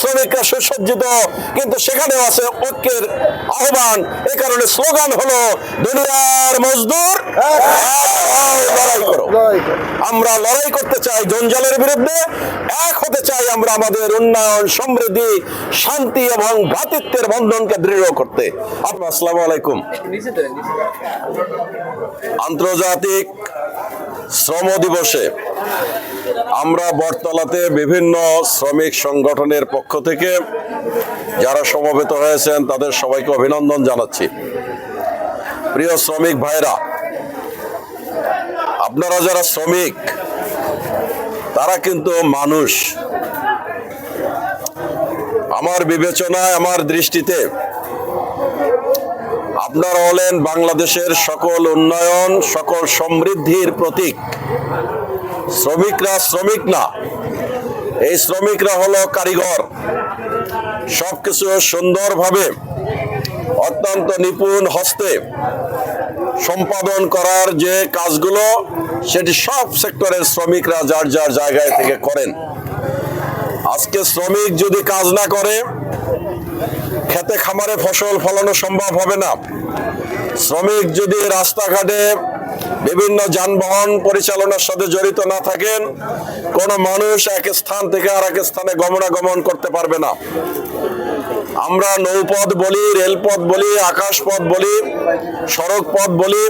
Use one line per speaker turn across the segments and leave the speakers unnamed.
শ্রমিকরা সুসজ্জিত, কিন্তু সেখানেও আছে ঐক্যের আহ্বান। এ কারণে স্লোগান হলো, দুনিয়ার মজদুর লড়াই করো। আমরা লড়াই করতে চাই জঞ্জালের বিরুদ্ধে, এক হতে চাই আমরা আমাদের উন্নয়ন, সমৃদ্ধি, শান্তি এবং ভ্রাতৃত্বের বন্ধনকে দৃঢ় করতে। আপনার আসসালামু আলাইকুম। আন্তর্জাতিক শ্রম দিবসে আমরা বটতলাতে বিভিন্ন শ্রমিক সংগঠনের পক্ষ থেকে যারা সমবেত হয়েছেন, তাদের সবাইকে অভিনন্দন জানাচ্ছি। প্রিয় শ্রমিক ভাইরা, আপনারা যারা শ্রমিক, তারা কিন্তু মানুষ। আমার বিবেচনায়, আমার দৃষ্টিতে আপনারা হলেন বাংলাদেশের সকল উন্নয়ন, সকল সমৃদ্ধির প্রতীক। শ্রমিকরা শ্রমিক না। এই শ্রমিকরা হলো কারিগর। সবকিছু সুন্দরভাবে অত্যন্ত নিপুণ হস্তে সম্পাদন করার যে কাজগুলো, সেটি সব সেক্টরের শ্রমিকরা যার যার জায়গায় থেকে করেন। আজকে শ্রমিক যদি কাজ না করে, খেতে খামারে ফসল ফলানো সম্ভব হবে না। শ্রমিক যদি রাস্তাঘাটে বিভিন্ন যানবাহন পরিচালনার সাথে জড়িত না থাকেন, কোনো মানুষ এক স্থান থেকে আর এক স্থানে গমনাগমন করতে পারবে না। আমরা নৌপথ বলি, রেলপথ বলি, আকাশপথ বলি সড়ক পথ বলি,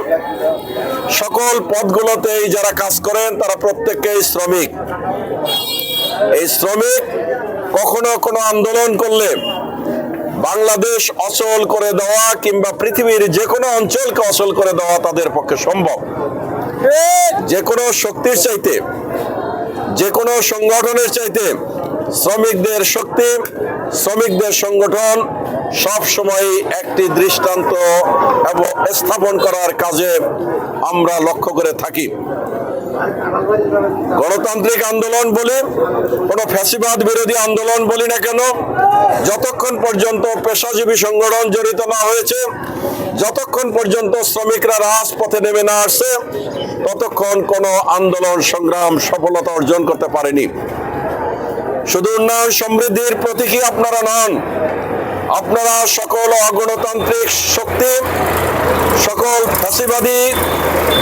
সকল পথগুলোতেই যারা কাজ করেন, তারা প্রত্যেককেই শ্রমিক। এই শ্রমিক কখনো কোনো আন্দোলন করলে বাংলাদেশ অচল করে দেওয়া কিংবা পৃথিবীর যে কোনো অঞ্চলকে অচল করে দেওয়া তাদের পক্ষে সম্ভব। যে কোনো শক্তির চাইতে যে কোনো সংগঠনের চাইতে শ্রমিকদের শক্তি, শ্রমিকদের সংগঠন সব সময় একটি দৃষ্টান্ত এবং স্থাপন করার কাজে আমরা লক্ষ্য করে থাকি। গণতান্ত্রিক আন্দোলন বলি, কোনো ফ্যাসিবাদ বিরোধী আন্দোলন বলি না কেন, যতক্ষণ পর্যন্ত পেশাজীবী সংগঠন জড়িত না হয়েছে, যতক্ষণ পর্যন্ত শ্রমিকরা রাজপথে নেমে না আসছে, ততক্ষণ কোনো আন্দোলন, সংগ্রাম, সফলতা অর্জন করতে পারেনি। শুধু উন্নয়ন সমৃদ্ধির প্রতীকী আপনারা নন, আপনারা সকল অগণতান্ত্রিক শক্তি, সকল ফাঁসিবাদী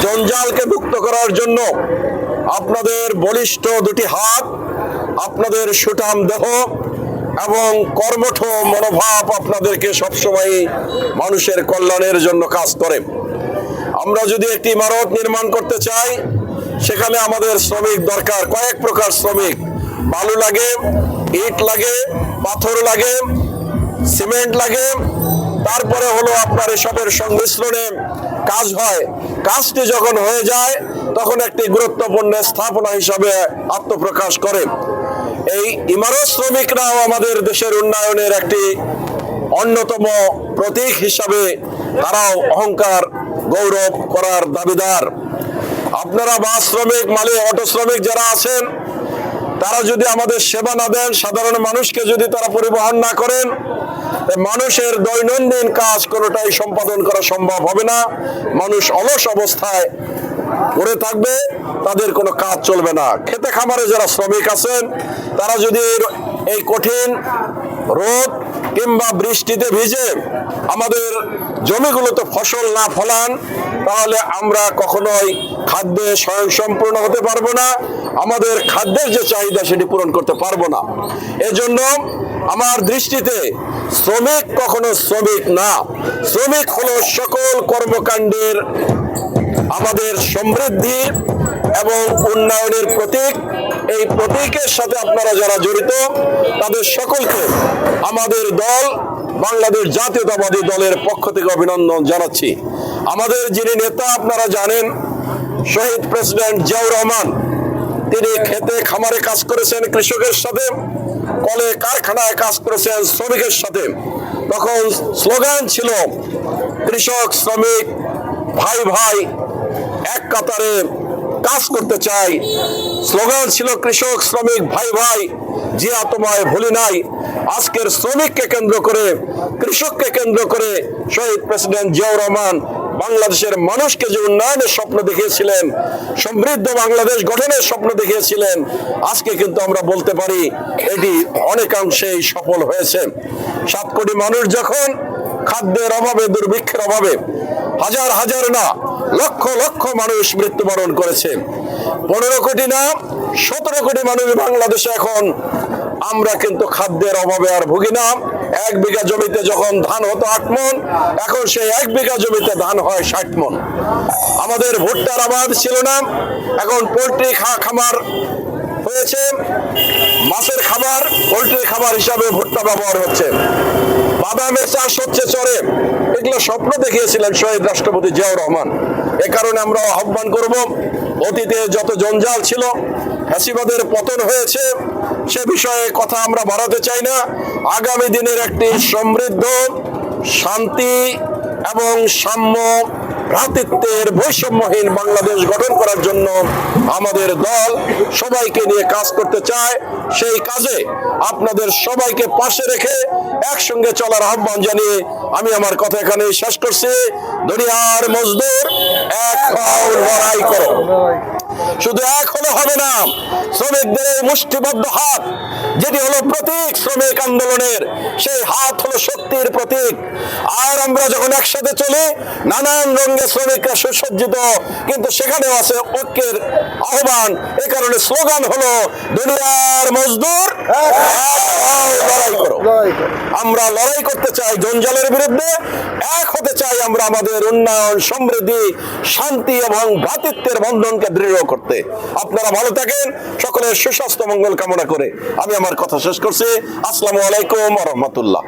জঞ্জালকে মুক্ত করার জন্য আপনাদের বলিষ্ঠ দুটি হাত, আপনাদের সুঠাম দেহ এবং কর্মঠ মনোভাব আপনাদেরকে সবসময় মানুষের কল্যাণের জন্য কাজ করে। আমরা যদি একটি ইমারত নির্মাণ করতে চাই, সেখানে আমাদের শ্রমিক দরকার, কয়েক প্রকার শ্রমিক। বালু লাগে, ইট লাগে, পাথর লাগে, সিমেন্ট লাগে। তারপরে হলো আপনার এসবের সংমিশ্রণে কাজ হয়। কাজটি যখন হয়ে যায়, তখন একটি গুরুত্বপূর্ণ স্থাপনা হিসাবে আত্মপ্রকাশ করে। এই ইমারত শ্রমিকরাও আমাদের দেশের উন্নয়নের একটি অন্যতম প্রতীক হিসাবে তারাও অহংকার, গৌরব করার দাবিদার। আপনারা বাস শ্রমিক, মালিক, অটো শ্রমিক যারা আছেন তারা যদি আমাদের সেবা না দেন, সাধারণ মানুষকে যদি তারা পরিবহন না করেন মানুষের দৈনন্দিন কাজ কোনোটাই সম্পাদন করা সম্ভব হবে না। মানুষ অলস অবস্থায় পড়ে থাকবে, তাদের কোনো কাজ চলবে না। খেতে খামারে যারা শ্রমিক আছেন, তারা যদি এই কঠিন রোদ কিংবা বৃষ্টিতে ভিজে আমাদের জমিগুলোতে ফসল না ফলান, তাহলে আমরা কখনোই খাদ্যে স্বয়ংসম্পূর্ণ হতে পারব না। আমাদের খাদ্যের যে চাহিদা সেটি পূরণ করতে পারব না। এজন্য আমার দৃষ্টিতে শ্রমিক কখনো শ্রমিক না। শ্রমিক হলো সকল কর্মকাণ্ডের আমাদের সমৃদ্ধি এবং উন্নয়নের প্রতীক। এই প্রতীকের সাথে আপনারা যারা জড়িত, তাদের সকলকে আমাদের দল, বাংলাদেশ জাতীয়তাবাদী দলের পক্ষ থেকে অভিনন্দন জানাচ্ছি। আমাদের যিনি নেতা, আপনারা জানেন, শহীদ প্রেসিডেন্ট জিয়াউর রহমান। তিনি খেতে খামারে কাজ করেছেন কৃষকের সাথে, কলে কারখানায় কাজ করেছেন শ্রমিকের সাথে। তখন স্লোগান ছিল, কৃষক, শ্রমিক, ভাই ভাই, এক কাতারে কাজ করতে চাই। স্লোগান ছিল, কৃষক, শ্রমিক, ভাই ভাই জিয়া তোমায় ভুলি নাই, আজকের শ্রমিককে কেন্দ্র করে, কৃষককে কেন্দ্র করে শহীদ প্রেসিডেন্ট জিয়াউর রহমান বাংলাদেশের মানুষকে যে উন্নয়নের স্বপ্ন দেখিয়েছিলেন, সমৃদ্ধ বাংলাদেশ গঠনের স্বপ্ন দেখিয়েছিলেন, আজকে কিন্তু আমরা বলতে পারি এটি অনেকাংশেই সফল হয়েছে। সাত কোটি মানুষ যখন খাদ্যের অভাবে, দুর্ভিক্ষের অভাবে, হাজার হাজার না, লক্ষ লক্ষ মানুষ মৃত্যুবরণ করেছে। পনেরো কোটি না, সতেরো কোটি মানুষ বাংলাদেশে এখন, আমরা কিন্তু খাদ্যের অভাবে আর ভুগি না। এক বিঘা জমিতে যখন ধান হতো আট মন, এখন সেই এক বিঘা জমিতে ধান হয় ষাট মন। আমাদের ভুট্টার আবাদ ছিল না, এখন পোলট্রি খা- খামার হয়েছে। মাছের খাবার পোলট্রি খাবার হিসাবে ভুট্টা ব্যবহার হচ্ছে। বাদামের চাষ হচ্ছে, চরে। এগুলো স্বপ্ন দেখিয়েছিলেন শহীদ রাষ্ট্রপতি জিয়াউর রহমান। এ কারণে আমরা আহ্বান করব, অতীতে যত জঞ্জাল ছিল, ফ্যাসিবাদের পতন হয়েছে সে বিষয়ে কথা আমরা বাড়াতে চাই না। আগামী দিনের একটি সমৃদ্ধ, শান্তি এবং সাম্য ভ্রাতৃত্বের বৈষম্যহীন বাংলাদেশ গঠন করার জন্য আমাদের দল সবাইকে নিয়ে কাজ করতে চায়। সেই কাজে আপনাদের সবাইকে পাশে রেখে একসঙ্গে চলার আহ্বান জানিয়ে আমি আমার কথা এখানে শেষ করছি। দরিয়ার মজদুর, এক করো। শুধু হলে হবে না, শ্রমিকদের এই মুষ্টিবদ্ধ হাত, যেটি হলো প্রতীক শ্রমিক আন্দোলনের, সেই হাত হলো শক্তির প্রতীক। আর আমরা যখন একসাথে চলি, নানান রঙে শ্রমিকরা সুসজ্জিত, কিন্তু সেখানেও আছে ঐক্যের আহ্বান। এ কারণে স্লোগান হলো, দুনিয়ার মজদুর আমরা লড়াই করতে চাই জঞ্জালের বিরুদ্ধে, এক হতে চাই আমরা আমাদের উন্নয়ন, সমৃদ্ধি, শান্তি এবং ভ্রাতৃত্বের বন্ধনকে দৃঢ় করতে। আপনারা ভালো থাকেন, সকলের সুস্বাস্থ্য, মঙ্গল কামনা করে আমি আমার কথা শেষ করছি। আসসালামু আলাইকুম রহমতুল্লাহ।